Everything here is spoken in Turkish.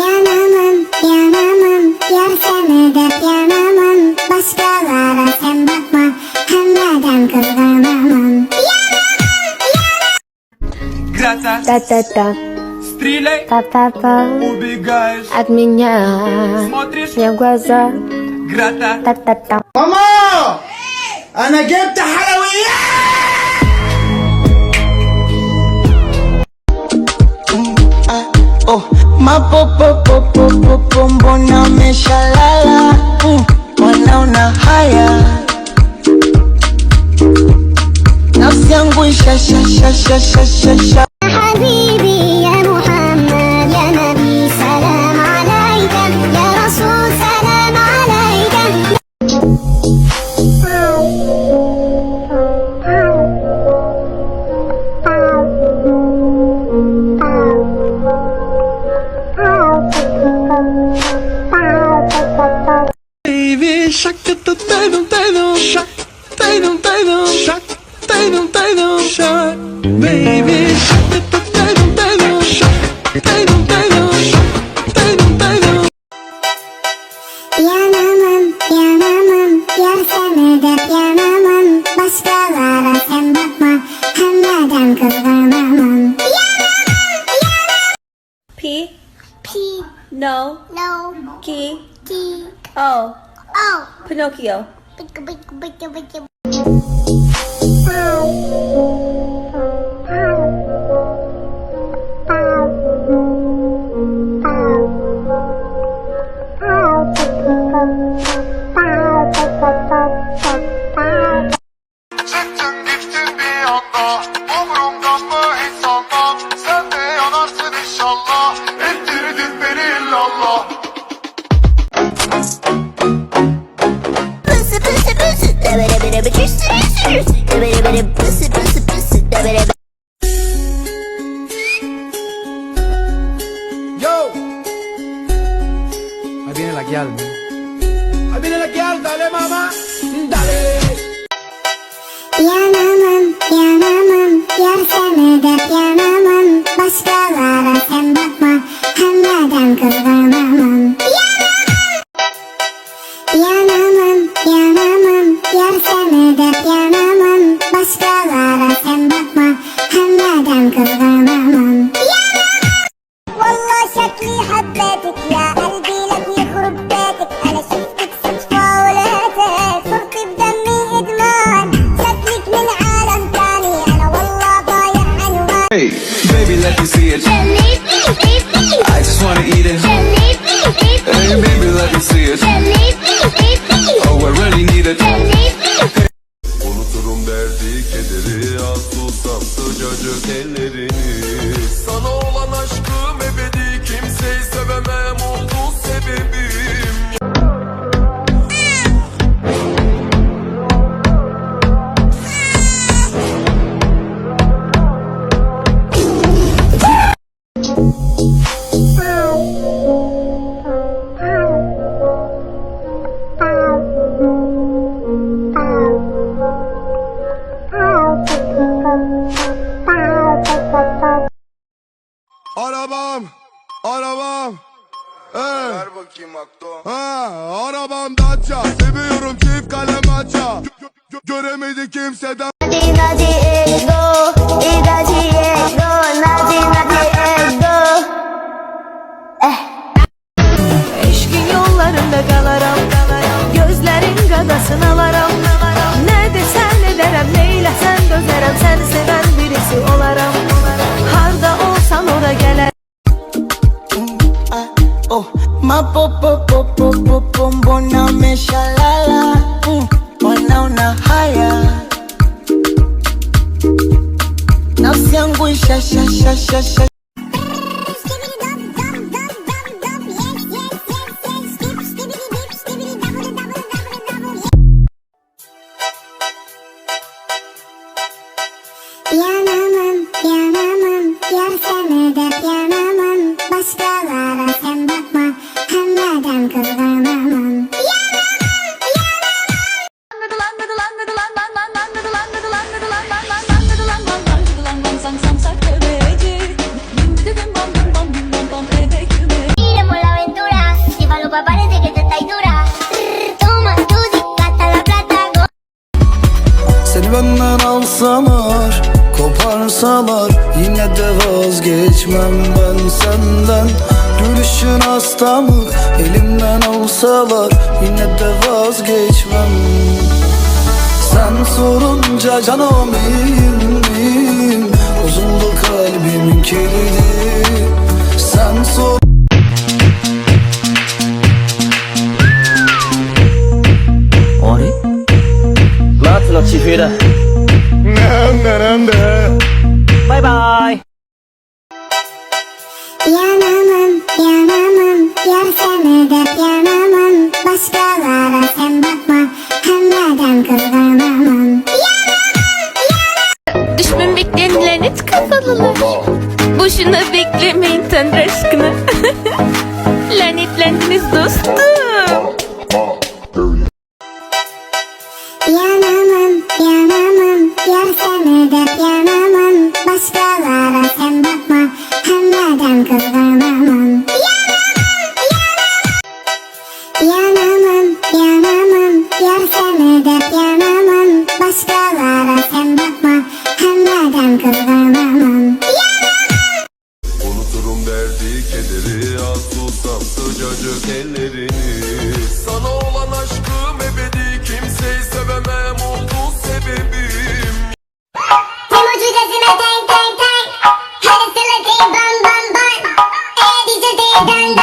Yanamam, yanamam, yar seni de yanamam Başkalara sen bakma, hem neden kızlanamam Grata, Та-та-та, стреляй, па-па-па убегаешь, От меня смотришь, не в глаза грата, Та-та-та ماما انا جبت حلويات mapopopopopopo mbona umeshalala mm, wanaona haya. Nafsi yangu ishashashashashasha Baby shark, tatum tatum shark, tatum tatum shark, tatum tatum shark. Baby shark, tatum tatum shark, tatum tatum shark, tatum tatum. Yanamam, yanamam, yar seni de yanamam Başkalara sen bakma, hem neden P P, no no, K T, O O Pinocchio Debere bere pısı pısı pısı Debere bere Yo! Ahí viene la guial Ahí viene la guial, dale mamá. Dale. Yanamam, yanamam, yar seni de yanamam Başkalara sen bakma, hem neden kızlanamam Yanamam, yanamam, yar seni de yanamam no, no. Arabam, arabam. Ee. Ver bakayım akto. Ha, arabam Dacia. Seviyorum çift kalem aça. Göremedi kimseden. Nadi nadi ego, idadi ego, nadi nadi ego. Eh. Eşkin yollarında galaram, galaram. Gözlerin gadasını alaram. Dözərəm Səni sevən birisi olaram. Harda olsan ora gələrəm Oh, mapopopopopopo mbona umeshalala mm, wanaona haya nafsi yangu ishashashashasha Yanamam, Seni benden alsalar koparsalar Yine de vazgeçmem ben senden. Gülüşün hastalık elimden alsalar Yine de vazgeçmem. Sen sorunca canım iyiyim Bozuldu kalbimin kilidi. Sen sor Yanamam, yanamam, yar seni de yanamam neden kızganamam bang.